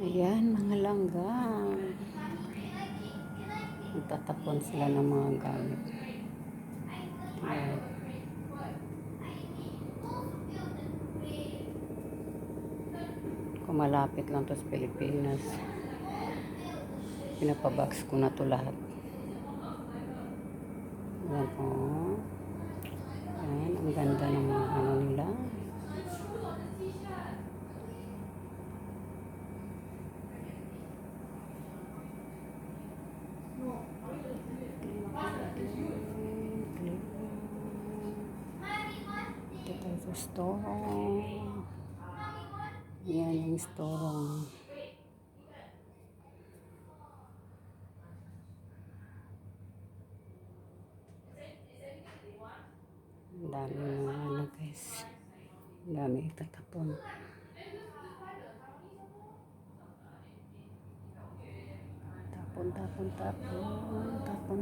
Ayan, mga langgam. Magtatapon sila ng mga gamit. Ayan. Kung malapit lang to sa Pilipinas, pinapabox ko na to lahat. Ayan po. Ayan, ang ganda ng mga ano nila. Dito tayo sa store. Yan yung store. Ang dami mga ano guys. Ang dami itatapon. Tapon, tapon, tapon. Tapon, tapon, tapon.